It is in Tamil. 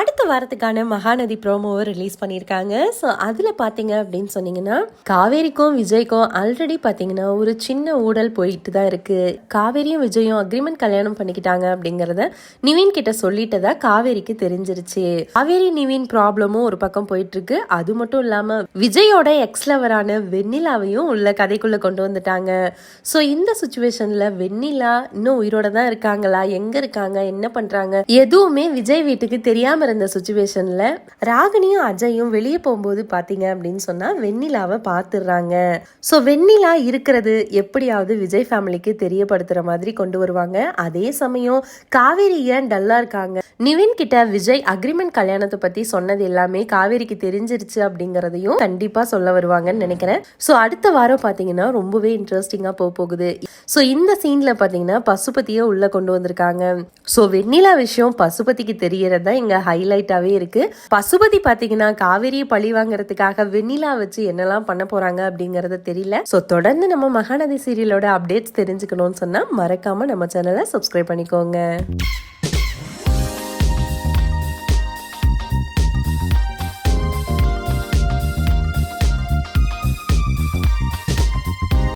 அடுத்த வாரத்துக்கான மகாநதி ப்ரோமோவை ரிலீஸ் பண்ணியிருக்காங்க. ஸோ அதில் பார்த்தீங்க அப்படின்னு சொன்னீங்கன்னா காவேரிக்கும் விஜய்க்கும் ஆல்ரெடி பார்த்தீங்கன்னா ஒரு சின்ன ஊழல் போயிட்டு தான் இருக்குது காவேரியும் விஜயும் அக்ரிமெண்ட் கல்யாணம் பண்ணிக்கிட்டாங்க அப்படிங்கிறத நிவின் கிட்ட சொல்லிட்டதா காவேரிக்கு தெரிஞ்சிருச்சு. காவேரி நிவின் ப்ராப்ளமும் ஒரு பக்கம் போயிட்டு இருக்கு அது மட்டும் இல்லாமல் விஜயோட எக்ஸ் லவரான வெண்ணிலாவையும் உள்ள கதைக்குள்ளே கொண்டு வந்துட்டாங்க. ஸோ இந்த சுச்சுவேஷனில் வெண்ணிலா இன்னும் உயிரோட தான் இருக்காங்களா? எங்கே இருக்காங்க? என்ன பண்ணுறாங்க எதுவுமே விஜய் வீட்டுக்கு தெரியாமல் இருந்த சுச்சுவேஷன்ல ராகினியும் அஜயும் வெளியே போகும்போது பாத்தீங்க அப்படின்னு சொன்னா வெண்ணிலாவை பார்த்துடுறாங்க ஸோ வெண்ணிலா இருக்கிறது எப்படியாவது விஜய் ஃபேமிலிக்கு தெரியப்படுத்துற மாதிரி கொண்டு வருவாங்க. அதே சமயம் காவேரி ஏன் டல்லா இருக்காங்க? நிவின் கிட்ட விஜய் அக்ரிமெண்ட் கல்யாணத்தை பத்தி சொன்னது எல்லாமே காவேரிக்கு தெரிஞ்சிருச்சு அப்படிங்கறதையும் கண்டிப்பா சொல்ல வருவாங்கன்னு நினைக்கிறேன். ஸோ அடுத்த வாரம் பாத்தீங்கன்னா ரொம்பவே இன்ட்ரெஸ்டிங்கா போக போகுது. ஸோ இந்த சீன்ல பாத்தீங்கன்னா பசுபதியை உள்ள கொண்டு வந்திருக்காங்க. ஸோ வெண்ணிலா விஷயம் பசுபதிக்கு தெரியறது தான் இங்க ஹைலைட்டாவே இருக்கு. பசுபதி பாத்தீங்கன்னா காவேரியை பழி வாங்குறதுக்காக வெண்ணிலா வச்சு என்னெல்லாம் பண்ண போறாங்க அப்படிங்கறது தெரியல. ஸோ தொடர்ந்து நம்ம மகாநதி சீரியலோட அப்டேட்ஸ் தெரிஞ்சுக்கணும்னு சொன்னா மறக்காம நம்ம சேனலை சப்ஸ்கிரைப் பண்ணிக்கோங்க.